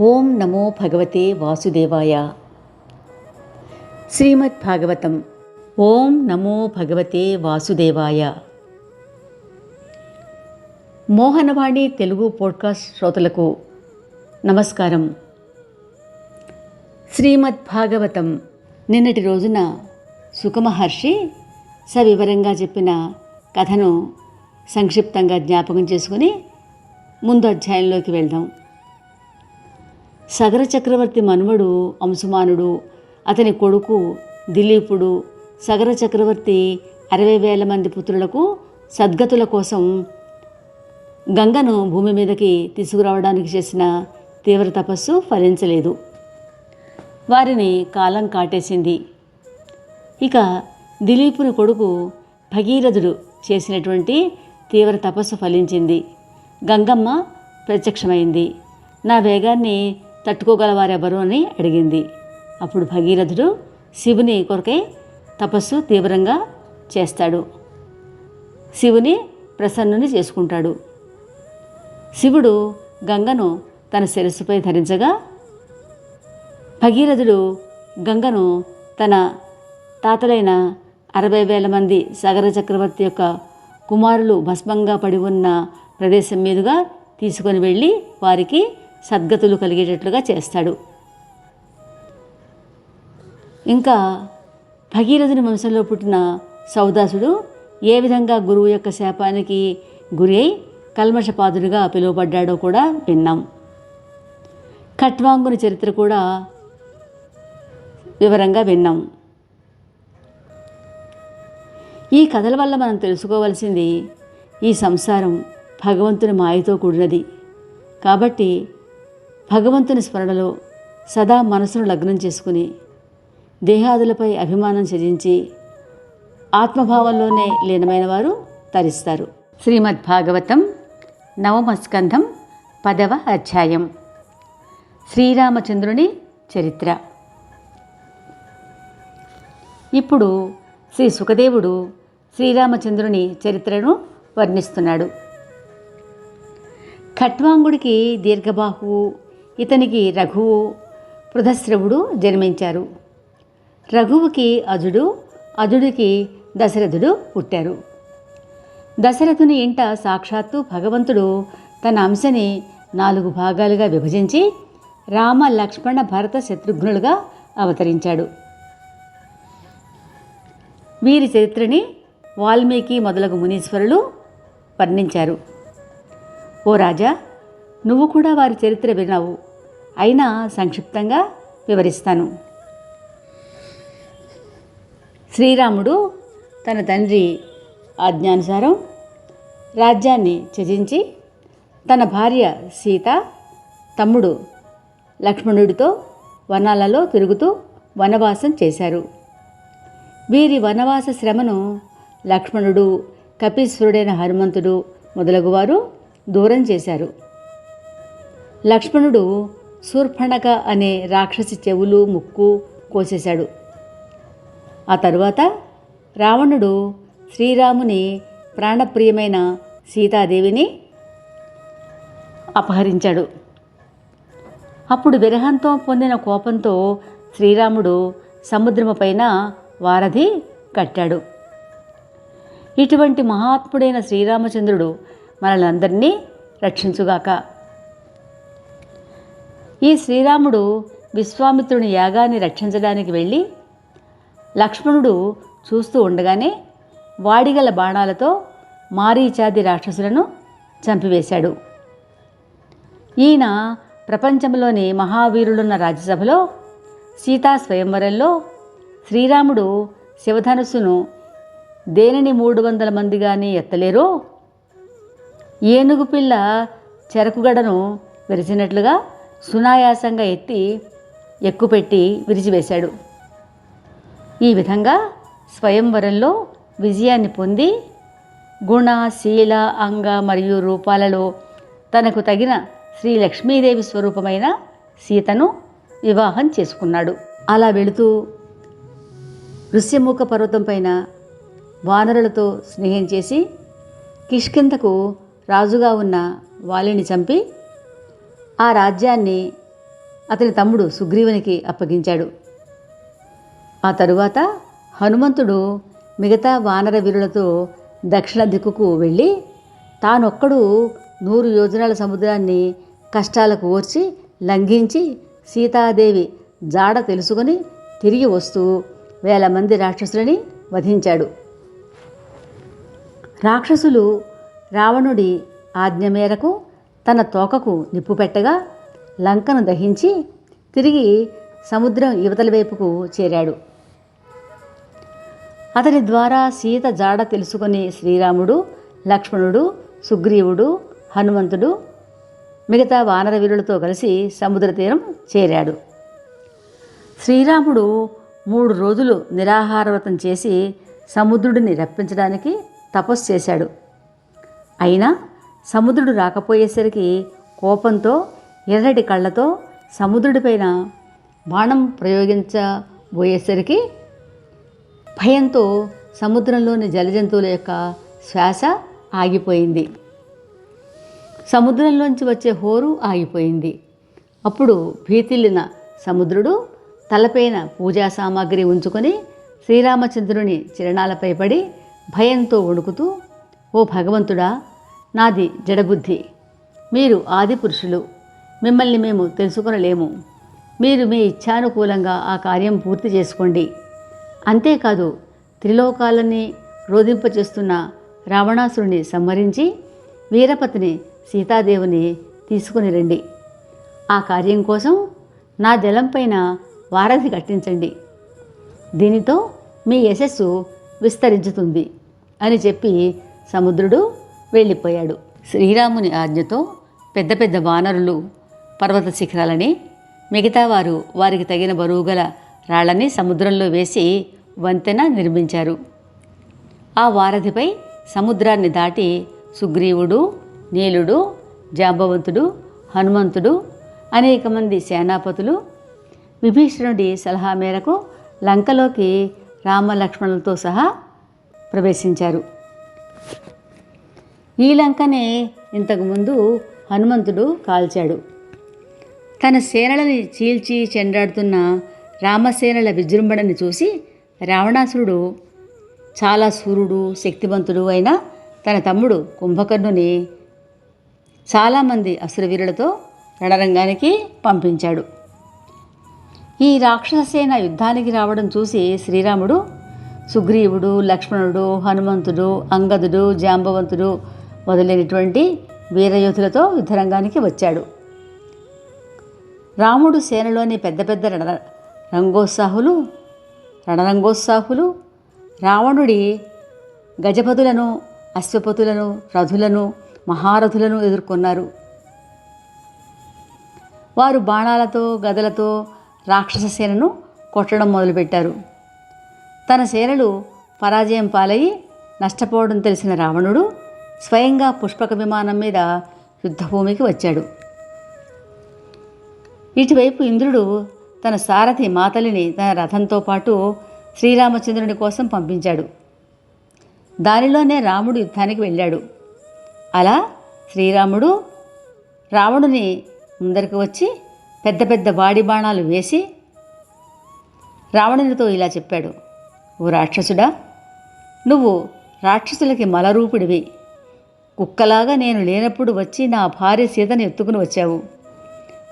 ఓం నమో భగవతే వాసుదేవాయ. శ్రీమద్ భాగవతం. ఓం నమో భగవతే వాసుదేవాయ. మోహనవాణి తెలుగు పోడ్కాస్ట్ శ్రోతలకు నమస్కారం. శ్రీమద్ భాగవతం. నిన్నటి రోజున సుఖమహర్షి సవివరంగా చెప్పిన కథను సంక్షిప్తంగా జ్ఞాపకం చేసుకుని ముందు అధ్యాయంలోకి వెళ్దాం. సగర చక్రవర్తి మనుమడు అంశుమానుడు అతని కొడుకు దిలీపుడు సగర చక్రవర్తి అరవై వేల మంది పుత్రులకు సద్గతుల కోసం గంగను భూమి మీదకి తీసుకురావడానికి చేసిన తీవ్ర తపస్సు ఫలించలేదు. వారిని కాలం కాటేసింది. ఇక దిలీపుని కొడుకు భగీరథుడు చేసినటువంటి తీవ్ర తపస్సు ఫలించింది. గంగమ్మ ప్రత్యక్షమైంది. నా వేగాన్ని తట్టుకోగలవారెవరు అని అడిగింది. అప్పుడు భగీరథుడు శివుని కొరకై తపస్సు తీవ్రంగా చేస్తాడు. శివుని ప్రసన్నుని చేసుకుంటాడు. శివుడు గంగను తన శిరస్సుపై ధరించగా భగీరథుడు గంగను తన తాతలైన అరవై వేల మంది సగర చక్రవర్తి యొక్క కుమారులు భస్మంగా పడి ఉన్న ప్రదేశం మీదుగా తీసుకొని వెళ్ళి వారికి సద్గతులు కలిగేటట్లుగా చేస్తాడు. ఇంకా భగీరథుని వంశంలో పుట్టిన సౌదాసుడు ఏ విధంగా గురువు యొక్క శాపానికి గురి అయి కల్మషపాదుడిగా పిలువబడ్డాడో కూడా విన్నాం. ఖట్వాంగుని చరిత్ర కూడా వివరంగా విన్నాం. ఈ కథల వల్ల మనం తెలుసుకోవలసింది ఈ సంసారం భగవంతుని మాయతో కూడినది. కాబట్టి భగవంతుని స్మరణలో సదా మనసును లగ్నం చేసుకుని దేహాదులపై అభిమానం చెజించి ఆత్మభావంలోనే లీనమైన వారు తరిస్తారు. శ్రీమద్ భాగవతం నవమస్కంధం పదవ అధ్యాయం. శ్రీరామచంద్రుని చరిత్ర. ఇప్పుడు శ్రీ సుఖదేవుడు శ్రీరామచంద్రుని చరిత్రను వర్ణిస్తున్నాడు. ఖట్వాంగుడికి దీర్ఘబాహువు ఇతనికి రఘువు పృథశ్రవుడు జన్మించారు. రఘువుకి అజుడు అజుడికి దశరథుడు పుట్టారు. దశరథుని ఇంట సాక్షాత్తు భగవంతుడు తన అంశని నాలుగు భాగాలుగా విభజించి రామ లక్ష్మణ భరత శత్రుఘ్నులుగా అవతరించాడు. వీరి చరిత్రని వాల్మీకి మొదలగు మునీశ్వరులు వర్ణించారు. ఓ రాజా నువ్వు కూడా వారి చరిత్ర విన్నావు. అయినా సంక్షిప్తంగా వివరిస్తాను. శ్రీరాముడు తన తండ్రి ఆజ్ఞానుసారం రాజ్యాన్ని త్యజించి తన భార్య సీత తమ్ముడు లక్ష్మణుడితో వనాలలో తిరుగుతూ వనవాసం చేశారు. వీరి వనవాస శ్రమను లక్ష్మణుడు కపీశ్వరుడైన హనుమంతుడు మొదలగువారు దూరం చేశారు. లక్ష్మణుడు శూర్పణక అనే రాక్షసి చెవులు ముక్కు కోసేశాడు. ఆ తరువాత రావణుడు శ్రీరాముని ప్రాణప్రియమైన సీతాదేవిని అపహరించాడు. అప్పుడు విరహంతో పొందిన కోపంతో శ్రీరాముడు సముద్రముపైన వారధి కట్టాడు. ఇటువంటి మహాత్ముడైన శ్రీరామచంద్రుడు మనలందరినీ రక్షించుగాక. ఈ శ్రీరాముడు విశ్వామిత్రుని యాగాన్ని రక్షించడానికి వెళ్ళి లక్ష్మణుడు చూస్తూ ఉండగానే వాడిగల బాణాలతో మారీచాది రాక్షసులను చంపివేశాడు. ఈయన ప్రపంచంలోని మహావీరులున్న రాజ్యసభలో సీతా స్వయంవరంలో శ్రీరాముడు శివధనుస్సును దేనిని మూడు వందల మంది కానీ ఎత్తలేరో ఏనుగు పిల్ల చెరకుగడను విరిచినట్లుగా సునాయాసంగా ఎత్తి ఎక్కుపెట్టి విరిచివేశాడు. ఈ విధంగా స్వయంవరంలో విజయాన్ని పొంది గుణ శీల అంగ మరియు రూపాలలో తనకు తగిన శ్రీ లక్ష్మీదేవి స్వరూపమైన సీతను వివాహం చేసుకున్నాడు. అలా వెళుతూ ఋష్యముఖ పర్వతం పైన వానరులతో స్నేహం చేసి కిష్కింతకు రాజుగా ఉన్న వాలిని చంపి ఆ రాజ్యాన్ని అతని తమ్ముడు సుగ్రీవునికి అప్పగించాడు. ఆ తరువాత హనుమంతుడు మిగతా వానర వీరులతో దక్షిణ దిక్కుకు వెళ్ళి తానొక్కడు నూరు యోజనాల సముద్రాన్ని కష్టాలకు ఓర్చి లంఘించి సీతాదేవి జాడ తెలుసుకొని తిరిగి వస్తూ వేల మంది రాక్షసులని వధించాడు. రాక్షసులు రావణుడి ఆజ్ఞ మేరకు తన తోకకు నిప్పు పెట్టగా లంకను దహించి తిరిగి సముద్రం యువతల వైపుకు చేరాడు. అతని ద్వారా సీత జాడ తెలుసుకొని శ్రీరాముడు లక్ష్మణుడు సుగ్రీవుడు హనుమంతుడు మిగతా వానర వీరులతో కలిసి సముద్ర తీరం చేరాడు. శ్రీరాముడు మూడు రోజులు నిరాహార వ్రతం చేసి సముద్రుడిని రప్పించడానికి తపస్సు చేశాడు. అయినా సముద్రుడు రాకపోయేసరికి కోపంతో ఎర్రటి కళ్ళతో సముద్రుడిపైన బాణం ప్రయోగించబోయేసరికి భయంతో సముద్రంలోని జలజంతువుల యొక్క శ్వాస ఆగిపోయింది. సముద్రంలోంచి వచ్చే హోరు ఆగిపోయింది. అప్పుడు భీతిల్లిన సముద్రుడు తలపైన పూజా సామాగ్రి ఉంచుకొని శ్రీరామచంద్రుని చిరణాలపై పడి భయంతో వణుకుతూ ఓ భగవంతుడా నాది జడబుద్ధి. మీరు ఆది పురుషులు. మిమ్మల్ని మేము తెలుసుకొనలేము. మీరు మీ ఇచ్ఛానుకూలంగా ఆ కార్యం పూర్తి చేసుకోండి. అంతేకాదు త్రిలోకాలని రోధింపచేస్తున్న రావణాసురుని సంహరించి వీరపతిని సీతాదేవిని తీసుకుని రండి. ఆ కార్యం కోసం నా జలంపైన వారధి కట్టించండి. దీనితో మీ యశస్సు విస్తరించుతుంది అని చెప్పి సముద్రుడు వెళ్ళిపోయాడు. శ్రీరాముని ఆజ్ఞతో పెద్ద పెద్ద వానరులు పర్వత శిఖరాలని మిగతా వారు వారికి తగిన బరువు గల రాళ్ళని సముద్రంలో వేసి వంతెన నిర్మించారు. ఆ వారధిపై సముద్రాన్ని దాటి సుగ్రీవుడు నీలుడు జాంబవంతుడు హనుమంతుడు అనేక మంది సేనాపతులు విభీషణుడి సలహా మేరకు లంకలోకి రామలక్ష్మణులతో సహా ప్రవేశించారు. ఈ లంకనే ఇంతకుముందు హనుమంతుడు కాల్చాడు. తన సేనలని చీల్చి చెండాడుతున్న రామసేనల విజృంభణని చూసి రావణాసురుడు చాలా సూర్యుడు శక్తివంతుడు అయిన తన తమ్ముడు కుంభకర్ణుని చాలామంది అసురవీరులతో రణరంగానికి పంపించాడు. ఈ రాక్షససేన యుద్ధానికి రావడం చూసి శ్రీరాముడు సుగ్రీవుడు లక్ష్మణుడు హనుమంతుడు అంగదుడు జాంబవంతుడు మొదలైనటువంటి వీరయోధులతో యుద్ధరంగానికి వచ్చాడు. రాముడు సేనలోని పెద్ద పెద్ద రణ రంగోత్సాహులు రణరంగోత్సాహులు రావణుడి గజపతులను అశ్వపతులను రథులను మహారథులను ఎదుర్కొన్నారు. వారు బాణాలతో గదలతో రాక్షస సేనను కొట్టడం మొదలుపెట్టారు. తన సేనలు పరాజయం పాలయ్యి నష్టపోవడం తెలిసిన రావణుడు స్వయంగా పుష్పక విమానం మీద యుద్ధభూమికి వచ్చాడు. ఇటువైపు ఇంద్రుడు తన సారథి మాతలిని తన రథంతో పాటు శ్రీరామచంద్రుని కోసం పంపించాడు. దానిలోనే రాముడు యుద్ధానికి వెళ్ళాడు. అలా శ్రీరాముడు రావణుని ముందరికి వచ్చి పెద్ద పెద్ద వాడి బాణాలు వేసి రావణునితో ఇలా చెప్పాడు. ఓ రాక్షసుడా నువ్వు రాక్షసులకి మలరూపుడివి. కుక్కలాగా నేను లేనప్పుడు వచ్చి నా భార్య సీతను ఎత్తుకుని వచ్చావు.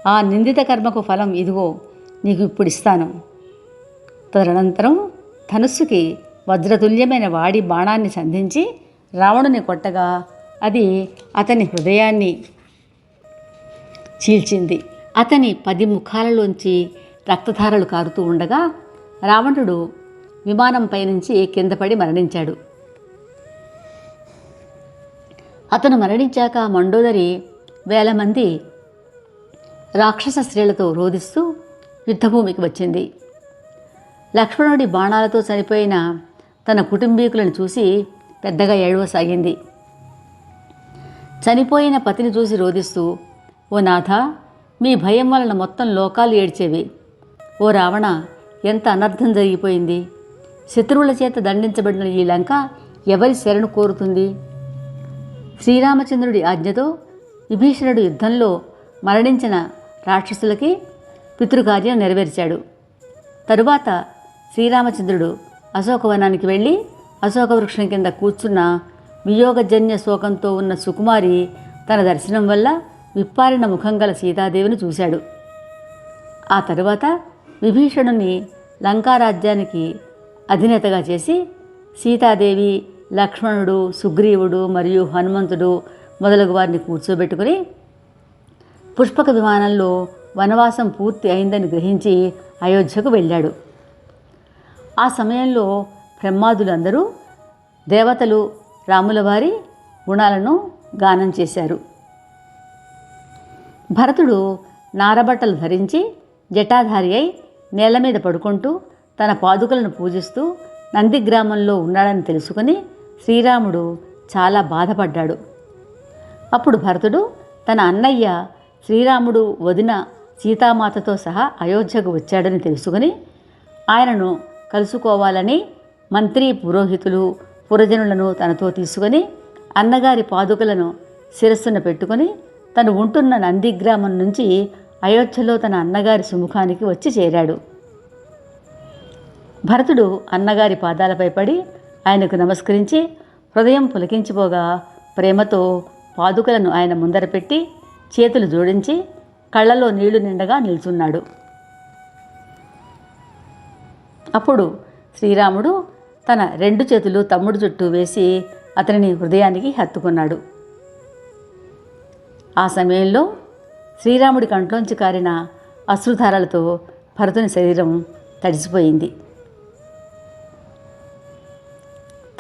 ఆ నిందిత కర్మకు ఫలం ఇదిగో నీకు ఇప్పుడు ఇస్తాను తదనంతరం ధనుస్సుకి వజ్రతుల్యమైన వాడి బాణాన్ని సంధించి రావణుని కొట్టగా అది అతని హృదయాన్ని చీల్చింది. అతని పది ముఖాలలోంచి రక్తధారలు కారుతూ ఉండగా రావణుడు విమానంపై నుంచి కింద పడి మరణించాడు. అతను మరణించాక మండోదరి వేల మంది రాక్షస స్త్రీలతో రోధిస్తూ యుద్ధభూమికి వచ్చింది. లక్ష్మణుడి బాణాలతో చనిపోయిన తన కుటుంబీకులను చూసి పెద్దగా ఏడవసాగింది చనిపోయిన పతిని చూసి రోధిస్తూ ఓ నాథ మీ భయం వలన మొత్తం లోకాలు ఏడ్చేవి. ఓ రావణ ఎంత అనర్థం జరిగిపోయింది. శత్రువుల చేత దండించబడిన ఈ లంక ఎవరి శరణు కోరుతుంది? శ్రీరామచంద్రుడి ఆజ్ఞతో విభీషణుడు యుద్ధంలో మరణించిన రాక్షసులకి పితృకార్యం నెరవేర్చాడు. తరువాత శ్రీరామచంద్రుడు అశోకవనానికి వెళ్ళి అశోక వృక్షం కింద కూర్చున్న వియోగజన్య శోకంతో ఉన్న సుకుమారి తన దర్శనం వల్ల విప్పారిన ముఖం గల సీతాదేవిని చూశాడు. ఆ తరువాత విభీషణుని లంకారాజ్యానికి అధినేతగా చేసి సీతాదేవి లక్ష్మణుడు సుగ్రీవుడు మరియు హనుమంతుడు మొదలగు వారిని కూర్చోబెట్టుకుని పుష్పక విమానంలో వనవాసం పూర్తి అయిందని గ్రహించి అయోధ్యకు వెళ్ళాడు. ఆ సమయంలో బ్రహ్మాదులందరూ దేవతలు రాముల వారి గుణాలను గానం చేశారు. భరతుడు నారబట్టలు ధరించి జటాధారి అయి నేల మీద పడుకుంటూ తన పాదుకలను పూజిస్తూ నందిగ్రామంలో ఉన్నాడని తెలుసుకుని శ్రీరాముడు చాలా బాధపడ్డాడు. అప్పుడు భరతుడు తన అన్నయ్య శ్రీరాముడు వదిన సీతామాతతో సహా అయోధ్యకు వచ్చాడని తెలుసుకుని ఆయనను కలుసుకోవాలని మంత్రి పురోహితులు పురజనులను తనతో తీసుకొని అన్నగారి పాదుకలను శిరస్సున పెట్టుకొని తను ఉంటున్న నందిగ్రామం నుంచి అయోధ్యలో తన అన్నగారి సుముఖానికి వచ్చి చేరాడు. భరతుడు అన్నగారి పాదాలపై పడి ఆయనకు నమస్కరించి హృదయం పులకించిపోగా ప్రేమతో పాదుకలను ఆయన ముందర పెట్టి చేతులు జోడించి కళ్ళలో నీళ్ళు నిండగా నిల్చున్నాడు. అప్పుడు శ్రీరాముడు తన రెండు చేతులు తమ్ముడు చుట్టూ వేసి అతనిని హృదయానికి హత్తుకున్నాడు. ఆ సమయంలో శ్రీరాముడి కంట్లోంచి కారిన అశ్రుధారలతో భరతుని శరీరం తడిసిపోయింది.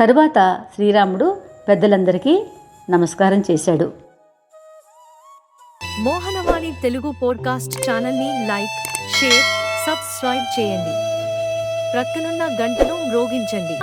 తరువాత శ్రీరాముడు పెద్దలందరికీ నమస్కారం చేశాడు. మోహనవాణి తెలుగు పోడ్కాస్ట్ ఛానల్ని లైక్ షేర్ సబ్స్క్రైబ్ చేయండి. ప్రక్కనున్న గంటను మ్రోగించండి.